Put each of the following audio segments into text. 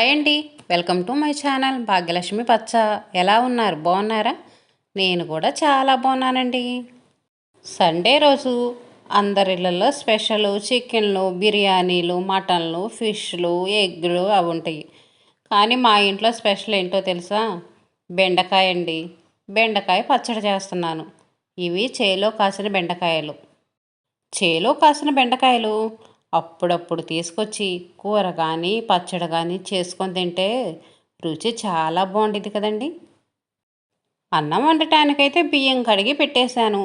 Hi అండి. Welcome to my channel Bhagyalakshmi పచ్చ. ఎలా ఉన్నారు? బాగున్నారా? నేను కూడా చాలా బాగున్నానండి. సండే రోజు అందరిళ్ళల్లో స్పెషల్ చికెన్లు బిర్యానీలు మటన్లు ఫిష్లు ఎగ్లు అవి ఉంటాయి. కానీ మా ఇంట్లో స్పెషల్ ఏంటో తెలుసా? బెండకాయ అండి. బెండకాయ పచ్చడి చేస్తున్నాను. ఇవి చేలో కాసిన బెండకాయలు. చేలో కాసిన బెండకాయలు? అప్పుడప్పుడు తీసుకొచ్చి కూర కానీ పచ్చడి కానీ చేసుకొని తింటే రుచి చాలా బాగుండేది కదండి. అన్నం వండటానికైతే బియ్యం కడిగి పెట్టేశాను.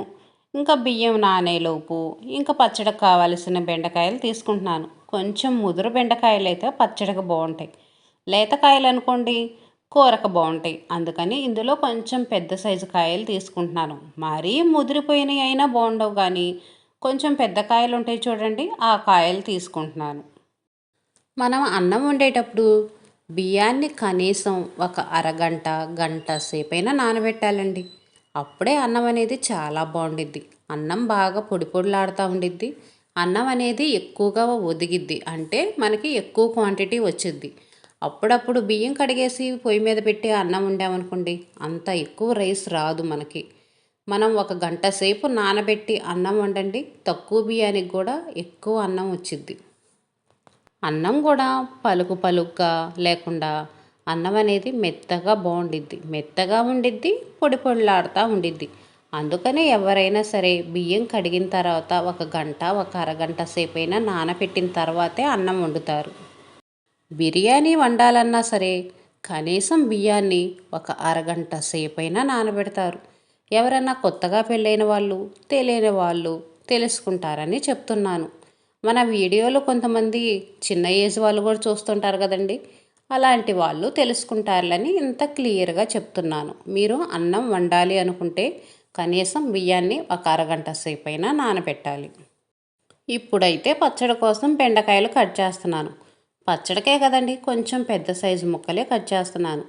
ఇంకా బియ్యం నానేలోపు ఇంకా పచ్చడికి కావలసిన బెండకాయలు తీసుకుంటున్నాను. కొంచెం ముదురు బెండకాయలు అయితే పచ్చడికి బాగుంటాయి. లేతకాయలు అనుకోండి కూరకు బాగుంటాయి. అందుకని ఇందులో కొంచెం పెద్ద సైజు కాయలు తీసుకుంటున్నాను. మరీ ముదిరిపోయినవి అయినా బాగుండవు కానీ కొంచెం పెద్ద కాయలు ఉంటాయి చూడండి ఆ కాయలు తీసుకుంటున్నాను. మనం అన్నం వండేటప్పుడు బియ్యాన్ని కనీసం ఒక అరగంట గంట సేపైనా నానబెట్టాలండి. అప్పుడే అన్నం అనేది చాలా బాగుండిద్ది. అన్నం బాగా పొడి పొడిలాడుతూ ఉండిద్ది. అన్నం అనేది ఎక్కువగా ఒదిగిద్ది. అంటే మనకి ఎక్కువ క్వాంటిటీ వచ్చిద్ది. అప్పుడప్పుడు బియ్యం కడిగేసి పొయ్యి మీద పెట్టి అన్నం వండామనుకోండి అంత ఎక్కువ రైస్ రాదు మనకి. మనం ఒక గంట సేపు నానబెట్టి అన్నం వండండి. తక్కువ బియ్యానికి కూడా ఎక్కువ అన్నం వచ్చింది అన్నం కూడా పలుకు పలుగ్గా లేకుండా అన్నం అనేది మెత్తగా బాగుండిద్ది. మెత్తగా ఉండిద్ది పొడి పొడిలాడుతూ ఉండిద్ది. అందుకనే ఎవరైనా సరే బియ్యం కడిగిన తర్వాత ఒక గంట ఒక అరగంట సేపైనా నానబెట్టిన తర్వాతే అన్నం వండుతారు. బిర్యానీ వండాలన్నా సరే కనీసం బియ్యాన్ని ఒక అరగంట సేపైనా నానబెడతారు. ఎవరన్నా కొత్తగా పెళ్ళైన వాళ్ళు తెలియని వాళ్ళు తెలుసుకుంటారని చెప్తున్నాను. మన వీడియోలో కొంతమంది చిన్న ఏజ్ వాళ్ళు కూడా చూస్తుంటారు కదండి. అలాంటి వాళ్ళు తెలుసుకుంటారని ఇంత క్లియర్గా చెప్తున్నాను. మీరు అన్నం వండాలి అనుకుంటే కనీసం బియ్యాన్ని ఒక అరగంట సేపు అయినా నానబెట్టాలి. ఇప్పుడైతే పచ్చడి కోసం బెండకాయలు కట్ చేస్తున్నాను. పచ్చడికే కదండి కొంచెం పెద్ద సైజు ముక్కలే కట్ చేస్తున్నాను.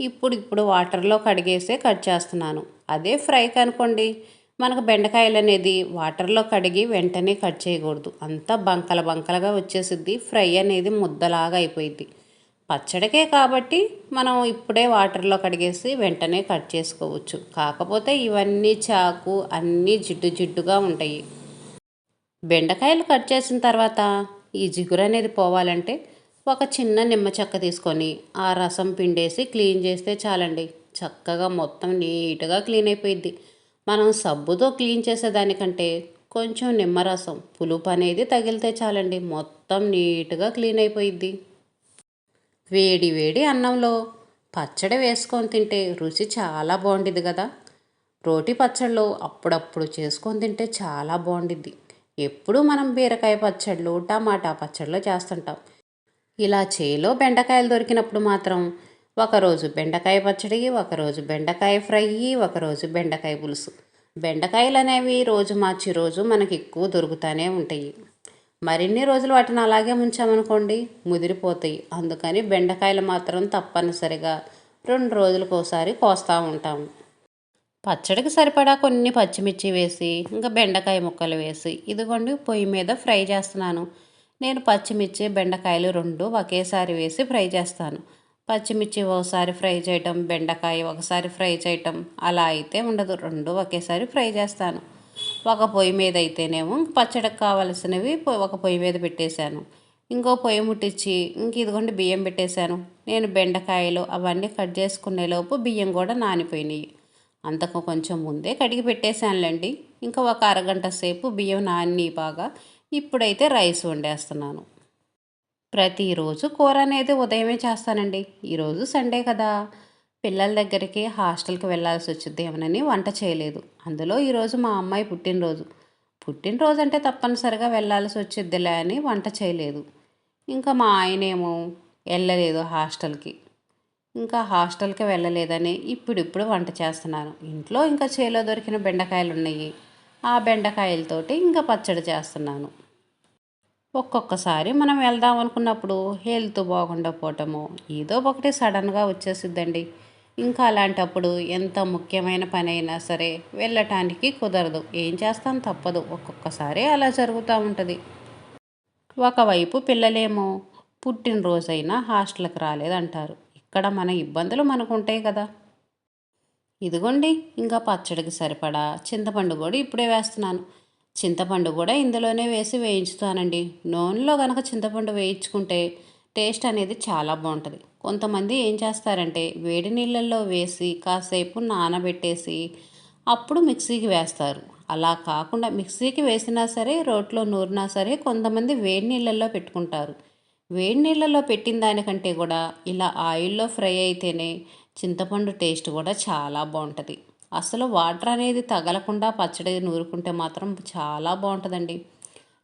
ఇప్పుడు ఇప్పుడు వాటర్లో కడిగేసే కట్ చేస్తున్నాను. అదే ఫ్రైకి అనుకోండి మనకు బెండకాయలు అనేది వాటర్లో కడిగి వెంటనే కట్ చేయకూడదు. అంతా బంకల బంకలుగా వచ్చేసిద్ది. ఫ్రై అనేది ముద్దలాగా అయిపోయింది పచ్చడికే కాబట్టి మనం ఇప్పుడే వాటర్లో కడిగేసి వెంటనే కట్ చేసుకోవచ్చు. కాకపోతే ఇవన్నీ చాకు అన్నీ జిడ్డు జిడ్డుగా ఉంటాయి. బెండకాయలు కట్ చేసిన తర్వాత ఈ జిగురు అనేది పోవాలంటే ఒక చిన్న నిమ్మ చెక్క తీసుకొని ఆ రసం పిండేసి క్లీన్ చేస్తే చాలండి. చక్కగా మొత్తం నీట్గా క్లీన్ అయిపోయిద్ది. మనం సబ్బుతో క్లీన్ చేసేదానికంటే కొంచెం నిమ్మరసం పులుపు అనేది తగిలితే చాలండి. మొత్తం నీట్గా క్లీన్ అయిపోయిద్ది. వేడి వేడి అన్నంలో పచ్చడి వేసుకొని తింటే రుచి చాలా బాగుండిద్ది కదా. రోటి పచ్చళ్ళు అప్పుడప్పుడు చేసుకొని తింటే చాలా బాగుండిద్ది. ఎప్పుడు మనం బీరకాయ పచ్చళ్ళు టమాటా పచ్చళ్ళు చేస్తుంటాం. ఇలా చేలో బెండకాయలు దొరికినప్పుడు మాత్రం ఒకరోజు బెండకాయ పచ్చడి ఒకరోజు బెండకాయ ఫ్రై ఒకరోజు బెండకాయ పులుసు. బెండకాయలు అనేవి రోజు మార్చి రోజు మనకి ఎక్కువ దొరుకుతూనే ఉంటాయి. మరిన్ని రోజులు వాటిని అలాగే ఉంచామనుకోండి ముదిరిపోతాయి. అందుకని బెండకాయలు మాత్రం తప్పనిసరిగా రెండు రోజులకు ఒకసారి కోస్తూ ఉంటాము పచ్చడికి సరిపడా కొన్ని పచ్చిమిర్చి వేసి ఇంకా బెండకాయ ముక్కలు వేసి ఇదిగోండి పొయ్యి మీద ఫ్రై చేస్తున్నాను. నేను పచ్చిమిర్చి బెండకాయలు రెండు ఒకేసారి వేసి ఫ్రై చేస్తాను. పచ్చిమిర్చి ఒకసారి ఫ్రై చేయటం బెండకాయ ఒకసారి ఫ్రై చేయటం అలా అయితే ఉండదు. రెండు ఒకేసారి ఫ్రై చేస్తాను. ఒక పొయ్యి మీద అయితేనేమో పచ్చడికి కావలసినవి ఒక పొయ్యి మీద పెట్టేశాను. ఇంకో పొయ్యి ముట్టించి ఇంక ఇదిగోండి బియ్యం పెట్టేశాను. నేను బెండకాయలు అవన్నీ కట్ చేసుకునేలోపు బియ్యం కూడా నానిపోయినాయి. అంతకు కొంచెం ముందే కడిగి పెట్టేశానులేండి. ఇంకా ఒక అరగంట సేపు బియ్యం నాని బాగా. ఇప్పుడైతే రైస్ వండేస్తున్నాను. ప్రతిరోజు కూర అనేది ఉదయమే చేస్తానండి. ఈరోజు సండే కదా. పిల్లల దగ్గరికి హాస్టల్కి వెళ్ళాల్సి వచ్చింది ఏమనని వంట చేయలేదు. అందులో ఈరోజు మా అమ్మాయి పుట్టినరోజు. పుట్టినరోజు అంటే తప్పనిసరిగా వెళ్ళాల్సి వచ్చిద్దిలే అని వంట చేయలేదు. ఇంకా మా ఆయనేమో వెళ్ళలేదు హాస్టల్కి. ఇంకా హాస్టల్కి వెళ్ళలేదని ఇప్పుడిప్పుడు వంట చేస్తున్నాను. ఇంట్లో ఇంకా చేలో దొరికిన బెండకాయలు ఉన్నాయి ఆ బెండకాయలతోటి ఇంకా పచ్చడి చేస్తున్నాను. ఒక్కొక్కసారి మనం వెళ్దాం అనుకున్నప్పుడు హెల్త్ బాగుండకపోవటము ఏదో ఒకటి సడన్గా వచ్చేసిద్దండి. ఇంకా అలాంటప్పుడు ఎంత ముఖ్యమైన పని అయినా సరే వెళ్ళటానికి కుదరదు. ఏం చేస్తాం తప్పదు. ఒక్కొక్కసారి అలా జరుగుతూ ఉంటుంది. ఒకవైపు పిల్లలేమో పుట్టినరోజైనా హాస్టల్కి రాలేదంటారు. ఇక్కడ మన ఇబ్బందులు మనకు ఉంటాయి కదా. ఇదిగోండి ఇంకా పచ్చడికి సరిపడా చింతపండు కూడా ఇప్పుడే వేస్తున్నాను. చింతపండు కూడా ఇందులోనే వేసి వేయించుతానండి. నూనెలో కనుక చింతపండు వేయించుకుంటే టేస్ట్ అనేది చాలా బాగుంటుంది. కొంతమంది ఏం చేస్తారంటే వేడి నీళ్ళల్లో వేసి కాసేపు నానబెట్టేసి అప్పుడు మిక్సీకి వేస్తారు. అలా కాకుండా మిక్సీకి వేసినా సరే రోట్లో నూరినా సరే కొంతమంది వేడి నీళ్ళల్లో పెట్టుకుంటారు. వేడి నీళ్ళల్లో పెట్టిన దానికంటే కూడా ఇలా ఆయిల్లో ఫ్రై అయితేనే చింతపండు టేస్ట్ కూడా చాలా బాగుంటుంది. అసలు వాటర్ అనేది తగలకుండా పచ్చడి నూరుకుంటే మాత్రం చాలా బాగుంటుందండి.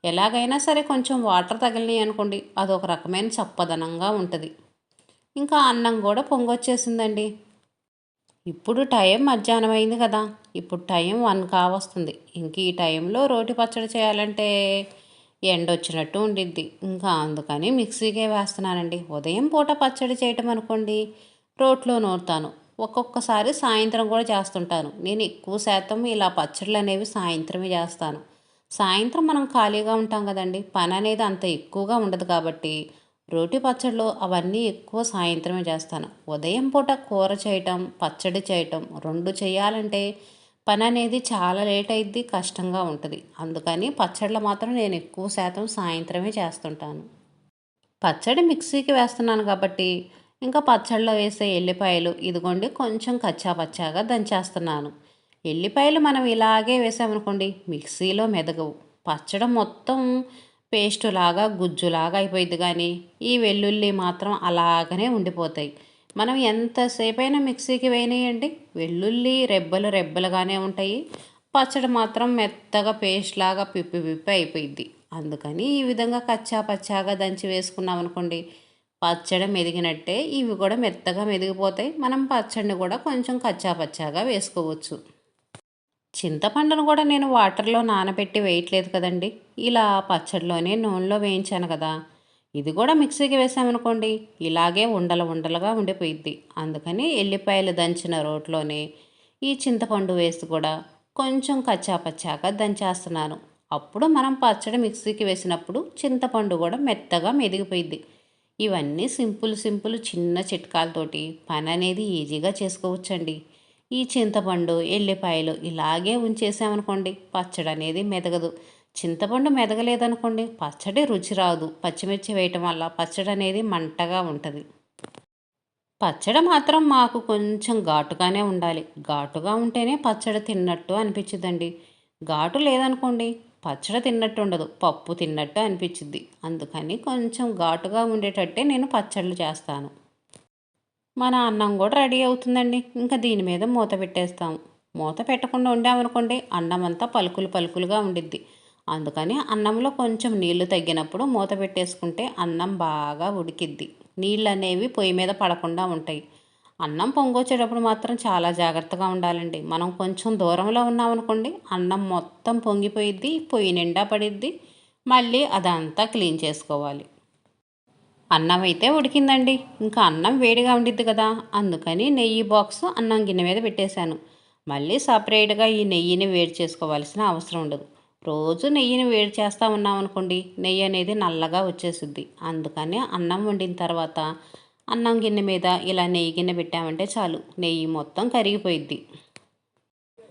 ఎలాగైనా సరే కొంచెం వాటర్ తగిలినాయి అనుకోండి అదొక రకమైన చప్పదనంగా ఉంటుంది. ఇంకా అన్నం కూడా పొంగొచ్చేసిందండి. ఇప్పుడు టైం మధ్యాహ్నం అయింది కదా ఇప్పుడు టైం వన్ కావస్తుంది. ఇంక ఈ టైంలో రోటి పచ్చడి చేయాలంటే ఎండ వచ్చినట్టు ఉండిద్ది. ఇంకా అందుకని మిక్సీకే వేస్తున్నానండి. ఉదయం పూట పచ్చడి చేయటం అనుకోండి రోట్లో నూరుతాను. ఒక్కొక్కసారి సాయంత్రం కూడా చేస్తుంటాను. నేను ఎక్కువ శాతం ఇలా పచ్చళ్ళు అనేవి సాయంత్రమే చేస్తాను. సాయంత్రం మనం ఖాళీగా ఉంటాం కదండి. పని అనేది అంత ఎక్కువగా ఉండదు కాబట్టి రోటి పచ్చళ్ళు అవన్నీ ఎక్కువ సాయంత్రమే చేస్తాను. ఉదయం పూట కూర చేయటం పచ్చడి చేయటం రెండు చేయాలంటే పని అనేది చాలా లేట్ అయింది కష్టంగా ఉంటుంది. అందుకని పచ్చళ్ళు మాత్రం నేను ఎక్కువ శాతం సాయంత్రమే చేస్తుంటాను. పచ్చడి మిక్సీకి వేస్తున్నాను కాబట్టి ఇంకా పచ్చళ్ళలో వేసే ఎల్లిపాయలు ఇదిగోండి కొంచెం కచ్చా పచ్చాగా దంచేస్తున్నాను. ఎల్లిపాయలు మనం ఇలాగే వేసామనుకోండి మిక్సీలో మెదగవు. పచ్చడి మొత్తం పేస్ట్ లాగా గుజ్జులాగా అయిపోయింది కానీ ఈ వెల్లుల్లి మాత్రం అలాగనే ఉండిపోతాయి. మనం ఎంతసేపు అయినా మిక్సీకి వేయనియండి. వెల్లుల్లి రెబ్బలు రెబ్బలుగానే ఉంటాయి. పచ్చడి మాత్రం మెత్తగా పేస్ట్ లాగా పిప్పి పిప్పి అయిపోయింది అందుకని ఈ విధంగా కచ్చా పచ్చాగా దంచి వేసుకున్నాం అనుకోండి పచ్చడి మెదిగినట్టే ఇవి కూడా మెత్తగా మెదిగిపోతాయి. మనం పచ్చడిని కూడా కొంచెం కచ్చాపచ్చాగా వేసుకోవచ్చు. చింతపండును కూడా నేను వాటర్లో నానబెట్టి వేయట్లేదు కదండి. ఇలా పచ్చడిలోనే నూనెలో వేయించాను కదా. ఇది కూడా మిక్సీకి వేసామనుకోండి ఇలాగే ఉండల ఉండలుగా ఉండిపోయిద్ది. అందుకని ఎల్లిపాయలు దంచిన రోట్లోనే ఈ చింతపండు వేసి కూడా కొంచెం కచ్చాపచ్చాగా దంచేస్తున్నాను. అప్పుడు మనం పచ్చడి మిక్సీకి వేసినప్పుడు చింతపండు కూడా మెత్తగా మెదిగిపోయిద్ది. ఇవన్నీ సింపుల్ సింపుల్ చిన్న చిట్కాలతోటి పని అనేది ఈజీగా చేసుకోవచ్చండి. ఈ చింతపండు ఎల్లిపాయలు ఇలాగే ఉంచేసామనుకోండి పచ్చడి అనేది మెదగదు. చింతపండు మెదగలేదనుకోండి పచ్చడి రుచి రాదు. పచ్చిమిర్చి వేయటం వల్ల పచ్చడి అనేది మంటగా ఉంటుంది. పచ్చడి మాత్రం మాకు కొంచెం ఘాటుగానే ఉండాలి. ఘాటుగా ఉంటేనే పచ్చడి తిన్నట్టు అనిపించిందండి. ఘాటు లేదనుకోండి పచ్చడి తిన్నట్టు ఉండదు. పప్పు తిన్నట్టు అనిపించింది అందుకని కొంచెం ఘాటుగా ఉండేటట్టే నేను పచ్చళ్ళు చేస్తాను. మన అన్నం కూడా రెడీ అవుతుందండి. ఇంకా దీని మీద మూత పెట్టేస్తాము. మూత పెట్టకుండా ఉండామనుకోండి అన్నం అంతా పలుకులు పలుకులుగా ఉండిద్ది. అందుకని అన్నంలో కొంచెం నీళ్ళు తగ్గినప్పుడు మూత పెట్టేసుకుంటే అన్నం బాగా ఉడికిద్ది. నీళ్ళు అనేవి పొయ్యి మీద పడకుండా ఉంటాయి. అన్నం పొంగొచ్చేటప్పుడు మాత్రం చాలా జాగ్రత్తగా ఉండాలండి. మనం కొంచెం దూరంలో ఉన్నామనుకోండి అన్నం మొత్తం పొంగిపోయిద్ది పొయ్యి నిండా పడిద్ది మళ్ళీ అదంతా క్లీన్ చేసుకోవాలి. అన్నం అయితే ఉడికిందండి. ఇంకా అన్నం వేడిగా ఉండిద్ది కదా అందుకని నెయ్యి బాక్స్ అన్నం గిన్నె మీద పెట్టేశాను. మళ్ళీ సపరేట్గా ఈ నెయ్యిని వేడి చేసుకోవాల్సిన అవసరం ఉండదు. రోజు నెయ్యిని వేడి చేస్తూ ఉన్నామనుకోండి నెయ్యి అనేది నల్లగా వచ్చేసిద్ది. అందుకని అన్నం వండిన తర్వాత అన్నం గిన్నె మీద ఇలా నెయ్యి గిన్నె పెట్టామంటే చాలు. నెయ్యి మొత్తం కరిగిపోయిద్ది.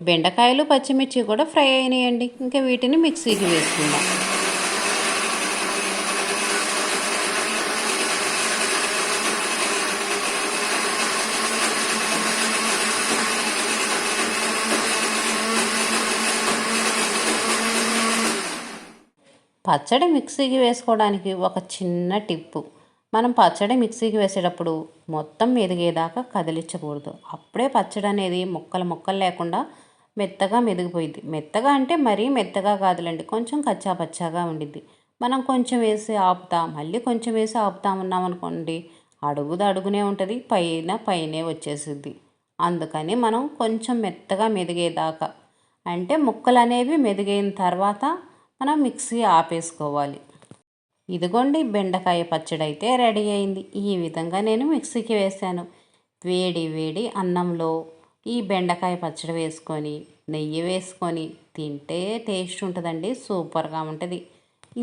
బెండకాయలు పచ్చిమిర్చి కూడా ఫ్రై అయినాయండి. ఇంకా వీటిని మిక్సీకి వేసుకుందాం. పచ్చడి మిక్సీకి వేసుకోవడానికి ఒక చిన్న టిప్పు. మనం పచ్చడి మిక్సీకి వేసేటప్పుడు మొత్తం మెదిగేదాకా కదిలించకూడదు. అప్పుడే పచ్చడి అనేది ముక్కలు ముక్కలు లేకుండా మెత్తగా మెదిగిపోయింది మెత్తగా అంటే మరీ మెత్తగా కాదులండి కొంచెం కచ్చా పచ్చాగా ఉండిద్ది. మనం కొంచెం వేసి ఆపుతా మళ్ళీ కొంచెం వేసి ఆపుతా ఉన్నాం అనుకోండి అడుగుది అడుగునే ఉంటుంది పైన పైనే వచ్చేసిద్ది. అందుకని మనం కొంచెం మెత్తగా మెదిగేదాకా అంటే ముక్కలు అనేవి మెదిగిన తర్వాత మనం మిక్సీ ఆపేసుకోవాలి. ఇదిగోండి బెండకాయ పచ్చడి అయితే రెడీ అయింది. ఈ విధంగా నేను మిక్సీకి వేసాను వేడి వేడి అన్నంలో ఈ బెండకాయ పచ్చడి వేసుకొని నెయ్యి వేసుకొని తింటే టేస్ట్ ఉంటుందండి సూపర్గా ఉంటుంది.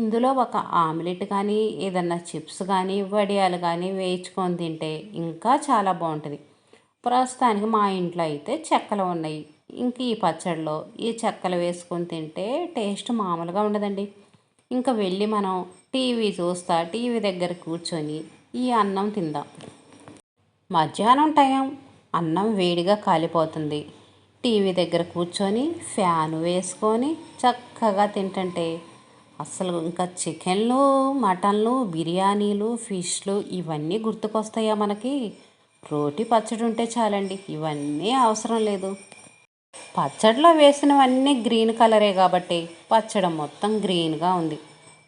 ఇందులో ఒక ఆమ్లెట్ కానీ ఏదన్నా చిప్స్ కానీ వడియాలు కానీ వేయించుకొని తింటే ఇంకా చాలా బాగుంటుంది. ప్రస్తుతానికి మా ఇంట్లో అయితే చెక్కలు ఉన్నాయి. ఇంక ఈ పచ్చడిలో ఈ చెక్కలు వేసుకొని తింటే టేస్ట్ మామూలుగా ఉండదండి. ఇంకా వెళ్ళి మనం టీవీ చూస్తా టీవీ దగ్గర కూర్చొని ఈ అన్నం తిందాం. మధ్యాహ్నం టైం అన్నం వేడిగా కాలిపోతుంది. టీవీ దగ్గర కూర్చొని ఫ్యాన్ వేసుకొని చక్కగా తింటుంటే అసలు ఇంకా చికెన్లు మటన్లు బిర్యానీలు ఫిష్లు ఇవన్నీ గుర్తుకొస్తాయా మనకి? రోటి పచ్చడి ఉంటే చాలండి ఇవన్నీ అవసరం లేదు. పచ్చడిలో వేసినవన్నీ గ్రీన్ కలరే కాబట్టి పచ్చడి మొత్తం గ్రీన్గా ఉంది.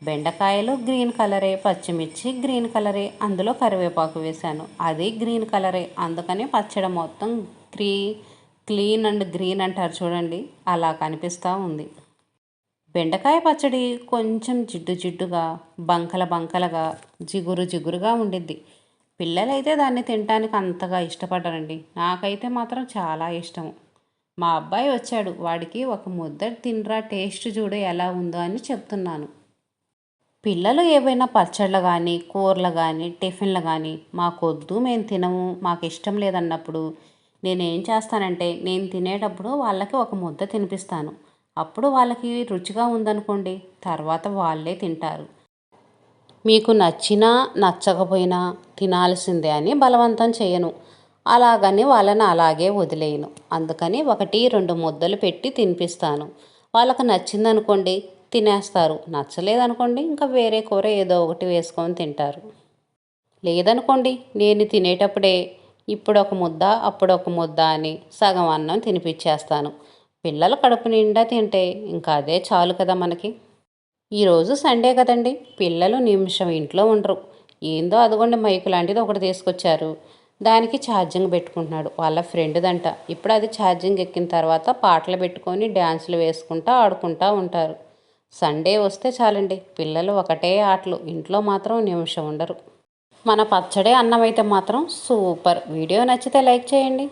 బెండకాయలు గ్రీన్ కలరే పచ్చిమిర్చి గ్రీన్ కలరే అందులో కరివేపాకు వేశాను. అది గ్రీన్ కలరే అందుకని పచ్చడి మొత్తం క్రీ క్లీన్ అండ్ గ్రీన్ అంటారు చూడండి అలా కనిపిస్తూ ఉంది. బెండకాయ పచ్చడి కొంచెం జిడ్డు జిడ్డుగా బంకల బంకలగా జిగురు జిగురుగా ఉండిద్ది. పిల్లలైతే దాన్ని తినడానికి అంతగా ఇష్టపడరండి. నాకైతే మాత్రం చాలా ఇష్టము మా అబ్బాయి వచ్చాడు వాడికి ఒక ముద్ద తినరా టేస్ట్ చూడు ఎలా ఉందో అని చెప్తున్నాను. పిల్లలు ఏవైనా పచ్చళ్ళు కానీ కూరలు కానీ టిఫిన్లు కానీ మాకొద్దు మేము తినము మాకు ఇష్టం లేదన్నప్పుడు నేనేం చేస్తానంటే నేను తినేటప్పుడు వాళ్ళకి ఒక ముద్ద తినిపిస్తాను. అప్పుడు వాళ్ళకి రుచిగా ఉందనుకోండి తర్వాత వాళ్ళే తింటారు. మీకు నచ్చినా నచ్చకపోయినా తినాల్సిందే అని బలవంతం చేయను. అలాగని వాళ్ళని అలాగే వదిలేయను. అందుకని ఒకటి రెండు ముద్దలు పెట్టి తినిపిస్తాను. వాళ్ళకు నచ్చిందనుకోండి తినేస్తారు. నచ్చలేదనుకోండి ఇంకా వేరే కూర ఏదో ఒకటి వేసుకొని తింటారు. లేదనుకోండి నేను తినేటప్పుడే ఇప్పుడు ఒక ముద్ద అప్పుడు ఒక ముద్ద అని సగం అన్నం తినిపించేస్తాను పిల్లలు కడుపు నిండా తింటే ఇంకా అదే చాలు కదా మనకి. ఈరోజు సండే కదండి పిల్లలు నిమిషం ఇంట్లో ఉండరు. ఏందో అదిగోండి మైకు లాంటిది ఒకటి తీసుకొచ్చారు. దానికి ఛార్జింగ్ పెట్టుకుంటున్నాడు. వాళ్ళ ఫ్రెండ్దంట. ఇప్పుడు అది ఛార్జింగ్ ఎక్కిన తర్వాత పాటలు పెట్టుకొని డ్యాన్సులు వేసుకుంటూ ఆడుకుంటూ ఉంటారు. సండే వస్తే చాలండి. పిల్లలు ఒకటే ఆటలు. ఇంట్లో మాత్రం నిమిషం ఉండరు. మన పచ్చడే అన్నం అయితే మాత్రం సూపర్. వీడియో నచ్చితే లైక్ చేయండి.